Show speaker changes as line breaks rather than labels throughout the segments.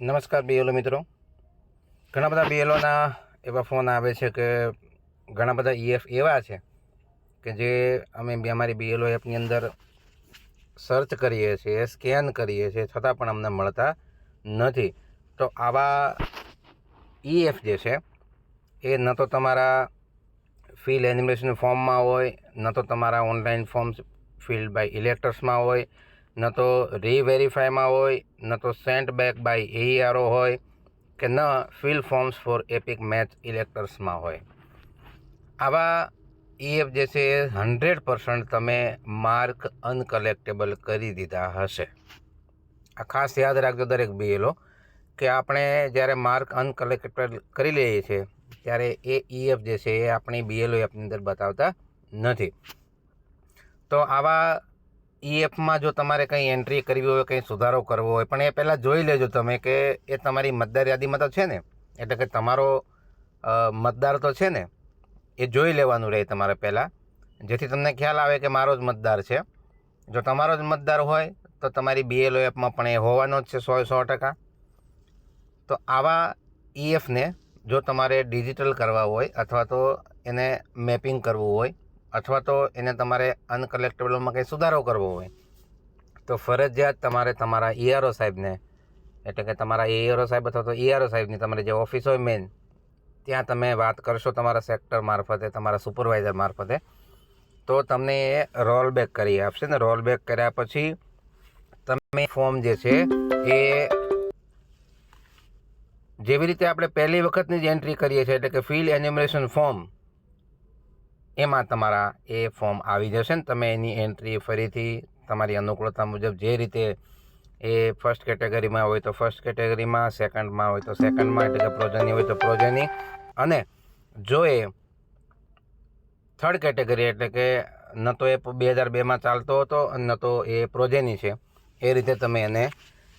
નમસ્કાર બીએલઓ મિત્રો. ઘણા બધા બીએલઓના એવા ફોન આવે છે કે ઘણા બધા ઈએફ એવા છે કે જે અમે અમારી બીએલઓ એપની અંદર સર્ચ કરીએ છીએ સ્કેન કરીએ છીએ, છતાં પણ અમને મળતા નથી. તો આવા ઈએફ જે છે, એ ન તો તમારા ફિલ એનિમેશન ફોર્મમાં હોય, ન તો તમારા ઓનલાઈન ફોર્મ્સ ફિલ્ડ બાય ઇલેક્ટર્સમાં હોય ન તો રીવેરીફાઈમાં હોય, ન તો સેન્ટ બેક બાય એઈઆરઓ હોય, કે ન fill forms for EPIC match ઇલેક્ટર્સમાં હોય. આવા ઈએફ જે છે, એ હંડ્રેડ પર્સન્ટ તમે માર્ક અનકલેક્ટેબલ કરી દીધા હશે. આ ખાસ યાદ રાખજો દરેક બીએલો કે આપણે જ્યારે માર્ક અનકલેક્ટેબલ કરી લઈએ છીએ, ત્યારે એ ઈએફ જે છે, એ આપણી બીએલઓ એપની અંદર બતાવતા નથી. તો આવા ઈએફમાં જો તમારે કંઈ એન્ટ્રી કરવી હોય, કંઈ સુધારો કરવો હોય, પણ એ પહેલાં જોઈ લેજો તમે કે એ તમારી મતદાર યાદીમાં તો છે ને. એટલે કે તમારો મતદાર તો છે ને, એ જોઈ લેવાનું રહે તમારે પહેલાં. જેથી તમને ખ્યાલ આવે કે મારો જ મતદાર છે. જો તમારો જ મતદાર હોય, તો તમારી બીએલઓ એપમાં પણ એ હોવાનો જ છે સો સો ટકા. તો આવા ઈએફને જો તમારે ડિજિટલ કરવા હોય, અથવા તો એને મેપિંગ કરવું હોય અથવા તો એને તમારે અનકલેક્ટેબલમાં કંઈ સુધારો કરવો હોય, તો ફરજિયાત તમારે તમારા ઈઆરઓ સાહેબને, એટલે કે તમારા એઆરઓ સાહેબ અથવા તો ઈઆરઓ સાહેબની તમારી જે ઓફિસ હોય મેન ત્યાં તમે વાત કરશો તમારા સેક્ટર મારફતે, તમારા સુપરવાઇઝર મારફતે, તો તમને એ રોલ બેક કરી આપશે. ને રોલ બેક કર્યા પછી તમે ફોર્મ જે છે એ જેવી રીતે આપણે પહેલી વખતની જ એન્ટ્રી કરીએ છીએ, એટલે કે ફિલ એન્યુમરેશન ફોર્મ એમાં તમારા એ ફોર્મ આવી જશે ને તમે એની એન્ટ્રી ફરીથી તમારી અનુકૂળતા મુજબ જે રીતે એ ફર્સ્ટ કેટેગરીમાં હોય તો ફર્સ્ટ કેટેગરીમાં સેકન્ડમાં હોય તો સેકન્ડમાં એટલે કે પ્રોજની હોય તો પ્રોજની અને જો એ થર્ડ કેટેગરી એટલે કે ન તો એ બે હજાર બેમાં ચાલતો હતો ન તો એ પ્રોજેની છે, એ રીતે તમે એને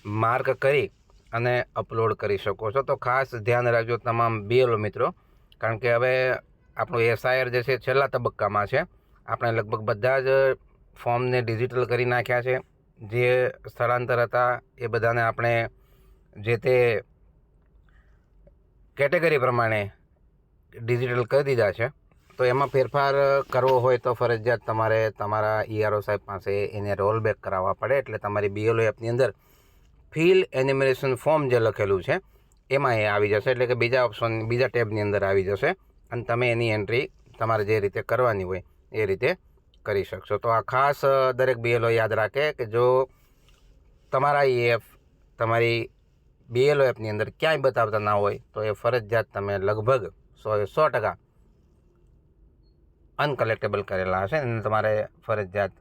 માર્ક કરી અને અપલોડ કરી શકો છો. તો ખાસ ધ્યાન રાખજો તમામ બીએલઓ મિત્રો, કારણ કે હવે આપણું એસઆઈઆર જે છે છેલ્લા તબક્કામાં છે. આપણે લગભગ બધા જ ફોર્મને ડિજિટલ કરી નાખ્યા છે. જે સ્થળાંતર હતા એ બધાને આપણે જે તે કેટેગરી પ્રમાણે ડિજિટલ કરી દીધા છે. તો એમાં ફેરફાર કરવો હોય તો ફરજિયાત તમારે તમારા ઈઆરઓ સાહેબ પાસે એને રોલ બેક કરાવવા પડે. એટલે તમારી બીએલઓ એપની અંદર ફીલ એનિમેશન ફોર્મ જે લખેલું છે, એમાં એ આવી જશે. એટલે કે બીજા ઓપ્શન, બીજા ટેબની અંદર આવી જશે. અને તમે એની એન્ટ્રી તમારે જે રીતે કરવાની હોય એ રીતે કરી શકશો. તો આ ખાસ દરેક બીએલઓ યાદ રાખે કે જો તમારા એફ તમારી બીએલઓ એપની અંદર ક્યાંય બતાવતા ના હોય, તો એ ફરજિયાત તમે લગભગ સો સો ટકા અનકલેક્ટેબલ કરેલા હશે અને તમારે ફરજિયાત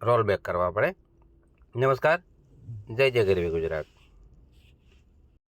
રોલ બેક કરવા પડે. નમસ્કાર. જય જય ગરવી ગુજરાત.